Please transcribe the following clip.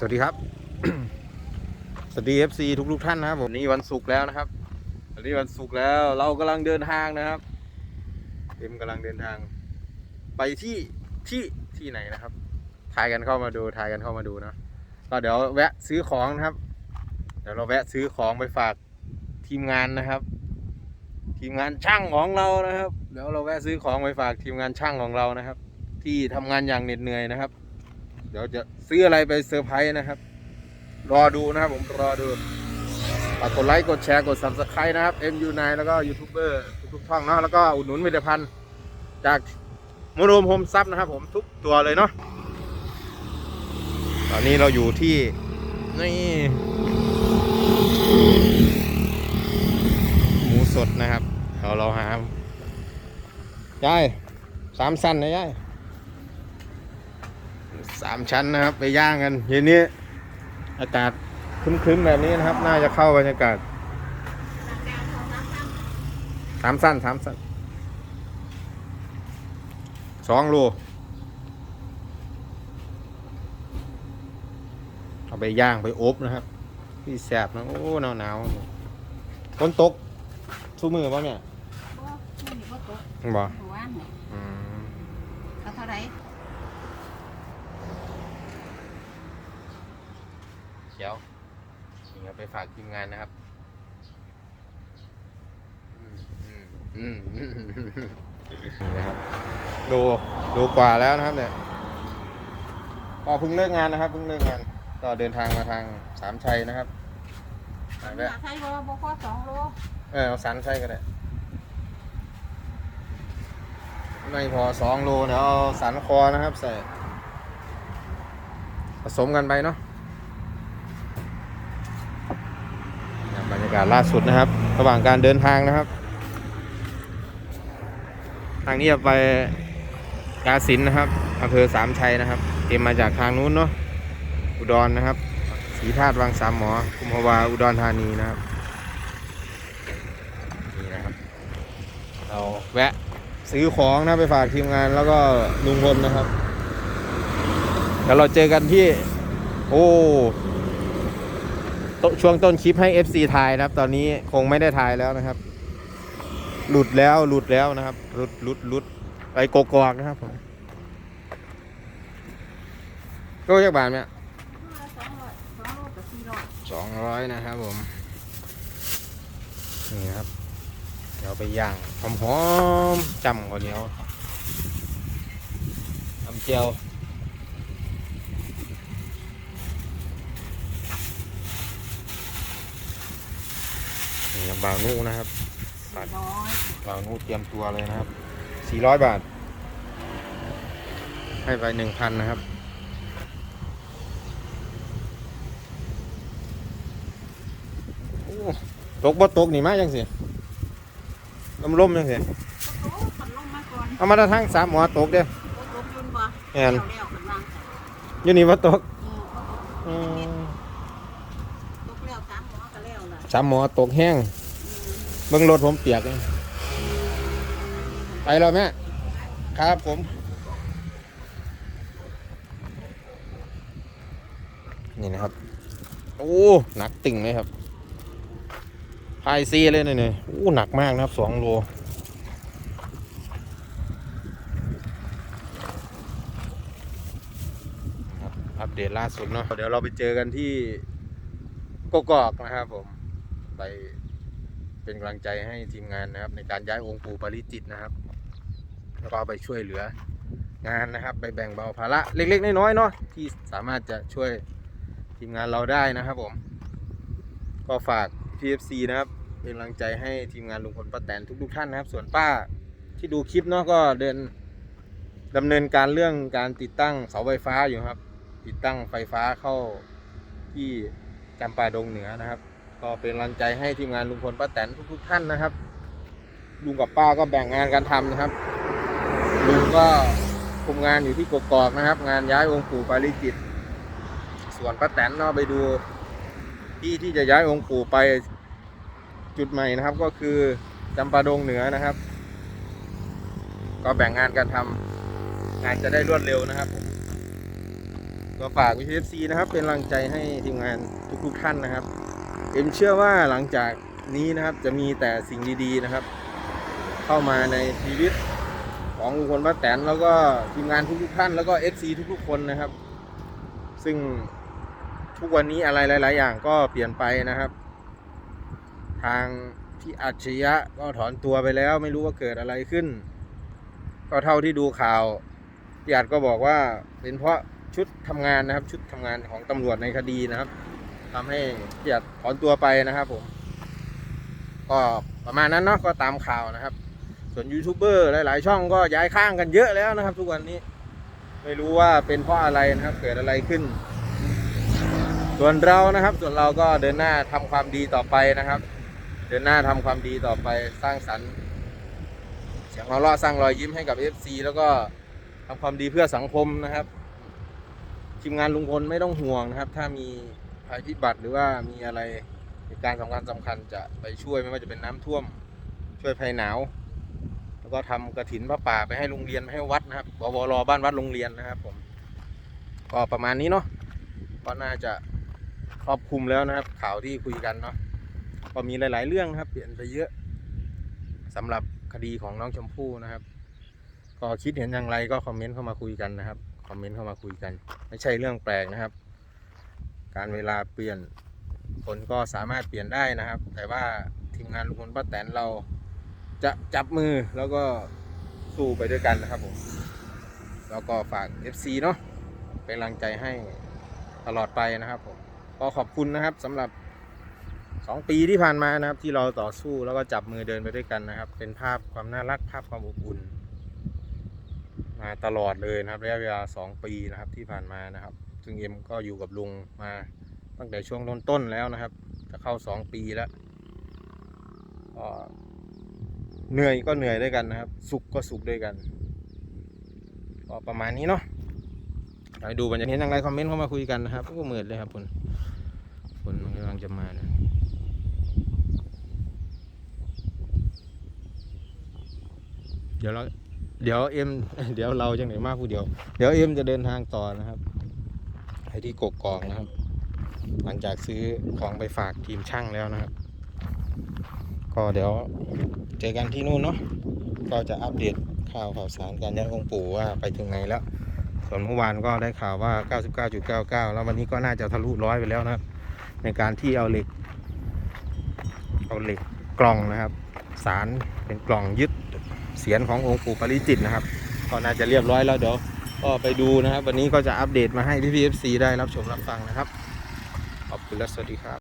สวัสดีครับ สวัสดี FC ทุกทุกๆท่านนะครับผมนี่วันศุกร์แล้วนะครับวันนี้วันศุกร์แล้ว เรากำลังเดินทางนะครับเอ็มกำลังเดินทาง ไปที่ที่ที่ไหนนะครับทายกันเข้ามาดูทายกันเข้ามาดูนะก็เดี๋ยวแวะซื้อของนะครับ เดี๋ยวเราแวะซื้อของไปฝากทีมงานนะครับ ทีมงานช่างของเรานะครับ เดี๋ยวเราแวะซื้อของไปฝากทีมงานช่างของเรานะครับ ที่ทำงานอย่างเหน็ดเหนื่อยนะครับ เดี๋ยวจะซื้ออะไรไปเซอร์ไพรส์นะครับ รอดูนะครับผมรอดูฝากกดไลค์กดแชร์กด subscribe นะครับ MU9 แล้วก็ยูทูบเบอร์ทุกๆช่องเนาะแล้วก็อุดหนุนผลิตภัณฑ์จากมโนมโฮมซับนะครับผมทุกตัวเลยเนาะตอนนี้เราอยู่ที่ นี่ หมูสดนะครับเราเราหา ยาย สามสั้นนะยาย สามชั้นนะครับ ไปย่างกันเย็นนี้อากาศครึ้มๆแบบนี้นะครับ น่าจะเข้าบรรยากาศสามสั้นสามสั้นสองโลเอาไปย่างไปอบนะครับ พี่แสบนะโอ้หนาวหนาวๆฝนตกสู้มือป่ะเนี่ยบ่ไม่มีบ่ตกบ่หมู่บ้านเนี่ยอืมเขาเท่าไหร่ ขียวนี่ครับไปฝากทีมงานนะครับอืมอืมอืมอืมนี่นะครับ ดูดูกว่าแล้วนะครับ เนี่ยก็เพิ่งเลิกงานนะครับเพิ่งเลิกงานก็เดินทางมาทางสามชัยนะครับไปอแวะยากให้บ่บ่พอสองโลเออเอาสันชัยก็ได้ไม่พอสองโลเดี๋ยวเอาสันคอนะครับ ใส่ ผสมกันไปเนาะ บรรยากาศล่าสุดนะครับ ระหว่างการเดินทางนะครับ ทางนี้จะไปกาสินนะครับอำเภอสามชัยนะครับเตรียมมาจากทางนู้นเนาะอุดรนะครับศรีธาตุวังสามหมอกุมภาวาอุดรธานีนะครับนี่นะครับ เราแวะซื้อของนะไปฝากทีมงานแล้วก็ลุงพลนะครับเดี๋ยวเราเจอกันที่ โอ้ ช่วงต้นคลิปให้ FC ถ่ายนะครับ ตอนนี้คงไม่ได้ถ่ายแล้วนะครับ หลุดแล้วหลุดแล้วนะครับ หลุดหลุดหลุดไปโกกอกนะครับผมก็จักบาทเนี่ยสองร้อยนะครับผม นี่ครับ เดี๋ยวไปย่างหอมๆจำก่อนเหนียวทำเจียวนี่ ครับบาวนูนะครับสี่ร้อยบาวนูเตรียมตัวเลยนะครับสี่ร้อยบาท ให้ไปหนึ่งพันนะครับโอ้ตกบ่ตกนี่มาจังสิลมลมๆจังสิโอ้ขันลงมาก่อนเอามาทั้งสามหมอตกเด้อบ่ตกยุ่นบ่แม่นแล้วแล้วกันวางใส่อยู่นี่บ่ตกเออบ่ตกอืมตกแล้วสามหมอก็แล้วล่ะสามหมอตกแห้งอืม เบิ่งรถผมเปียกเลยไปแล้วแม่ ครับผมนี่นะครับ โอ้ หนักติ่งเลยครับพายซีเลยเนี่ยเนี่ยโอ้ หนักมากนะครับสองโล อัปเดตล่าสุดเนาะ เดี๋ยวเราไปเจอกันที่กกอกนะครับผม ไป เป็นกำลังใจให้ทีมงานนะครับ ในการย้ายองค์ปู่ปริจิตนะครับ แล้วก็ไปช่วยเหลืองานนะครับ ไปแบ่งเบาภาระเล็ก ๆ น้อยๆเนาะที่สามารถจะช่วยทีมงานเราได้นะครับผม ก็ฝาก PFC นะครับ เป็นกำลังใจให้ทีมงานลุงพลป้าแตนทุกๆท่านนะครับ ส่วนป้าที่ดูคลิปเนาะก็เดินดำเนินการเรื่องการติดตั้งเสาไฟฟ้าอยู่ครับ ติดตั้งไฟฟ้าเข้าที่จำปาดงเหนือนะครับ ก็เป็นกำลังใจให้ทีมงานลุงพลป้าแตนทุกๆท่านนะครับ ลุงกับป้าก็แบ่งงานกันทำนะครับ ลุงก็คุมงานอยู่ที่กกอกนะครับ งานย้ายองค์ปู่ปาริจิต ส่วนป้าแตนเนาะไปดูที่ที่จะย้ายองค์ปู่ไปจุดใหม่นะครับ ก็คือจำปาดงเหนือนะครับ ก็แบ่งงานกันทำงานจะได้รวดเร็วนะครับผมก็ฝากวิทยซีนะครับ เป็นกำลังใจให้ทีมงานทุกๆท่านนะครับ อ็มเชื่อว่าหลังจากนี้นะครับจะมีแต่สิ่งดีๆนะครับ เข้ามาในชีวิตของลุงพลป้าแตนแล้วก็ทีมงานทุกๆท่านแล้วก็ FC ทุกๆคนนะครับ ซึ่งทุกวันนี้อะไรหลาย ๆ อย่างก็เปลี่ยนไปนะครับ ทางพี่อัจฉริยะก็ถอนตัวไปแล้วไม่รู้ว่าเกิดอะไรขึ้น ก็เท่าที่ดูข่าวพี่อัดก็บอกว่าเป็นเพราะชุดทำงานนะครับ ชุดทำงานของตำรวจในคดีนะครับ ทำให้พี่อัดถอนตัวไปนะครับผม ก็ประมาณนั้นเนาะก็ตามข่าวนะครับ ส่วนยูทูบเบอร์หลาย ๆ ช่องก็ย้ายข้างกันเยอะแล้วนะครับ ทุกวันนี้ ไม่รู้ว่าเป็นเพราะอะไรนะครับ เกิดอะไรขึ้น ส่วนเรานะครับ ส่วนเราก็เดินหน้าทำความดีต่อไปนะครับ เดินหน้าทำความดีต่อไปสร้างสรรค์เสียงหัวเราะสร้างรอยยิ้มให้กับ FC แล้วก็ทำความดีเพื่อสังคมนะครับทีมงานลุงพลไม่ต้องห่วงนะครับ ถ้ามี ภัยพิบัติหรือว่ามีอะไรเหตุการณ์สำคัญสำคัญจะไปช่วยไม่ว่าจะเป็นน้ำท่วม ช่วยภัยหนาว แล้วก็ทำกระถินพระป่าไปให้โรงเรียนไปให้วัดนะครับบวรบ้านวัดโรงเรียนนะครับ ผมก็ประมาณนี้เนาะก็น่าจะครอบคลุมแล้วนะครับ ข่าวที่คุยกันเนาะก็มีหลาย ๆ เรื่องนะครับ เปลี่ยนไปเยอะสำหรับคดีของน้องชมพู่นะครับ ก็คิดเห็นอย่างไรก็คอมเมนต์เข้ามาคุยกันนะครับคอมเมนต์เข้ามาคุยกัน ไม่ใช่เรื่องแปลกนะครับ การเวลาเปลี่ยนคนก็สามารถเปลี่ยนได้นะครับ แต่ว่าทีมงานลุงพลป้าแตนเราจะจับมือแล้วก็สู้ไปด้วยกันนะครับผมแล้วก็ฝาก FC เนาะเป็นกำลังใจให้ตลอดไปนะครับผมก็ขอบคุณนะครับสำหรับ 2 ปีที่ผ่านมานะครับ ที่เราต่อสู้แล้วก็จับมือเดินไปด้วยกันนะครับ เป็นภาพความน่ารักภาพความอบอุ่นมาตลอดเลยนะครับระยะเวลา 2 ปีนะครับที่ผ่านมานะครับ ซึ่งเอ็มก็อยู่กับลุงมาตั้งแต่ช่วงต้นๆแล้วนะครับ จะเข้า2ปีแล้วก็เหนื่อยก็เหนื่อยด้วยกันนะครับ สุขก็สุขด้วยกันก็ประมาณนี้เนาะไปดูบรรยากาศอย่างไรคอมเมนต์เข้ามาคุยกันนะครับก็เหมือนเลยครับคุณคุณกำลังจะมานะเดี๋ยวเราเดี๋ยวเอ็ม เดี๋ยวเราจังไหนมากผู้เดียว เดี๋ยวเอ็มจะเดินทางต่อนะครับ ที่กกกอกนะครับ หลังจากซื้อของไปฝากทีมช่างแล้วนะครับ ก็เดี๋ยวเจอกันที่นู่นเนาะก็จะอัปเดตข่าวข่าวสารการย้ายองค์ปู่ว่าไปถึงไหนแล้ว ส่วนเมื่อวานก็ได้ข่าวว่า 99.99 แล้ววันนี้ก็น่าจะทะลุร้อยไปแล้วนะครับ ในการที่เอาเหล็ก เอาเหล็กกล่องนะครับ สารเป็นกล่องยึดเสียนขององค์ปู่ปริจิตนะครับ ก็น่าจะเรียบร้อยแล้วเดี๋ยว ก็ไปดูนะครับ วันนี้ก็จะอัปเดตมาให้พี่พีเอฟซีได้รับชมรับฟังนะครับ ขอบคุณและสวัสดีครับ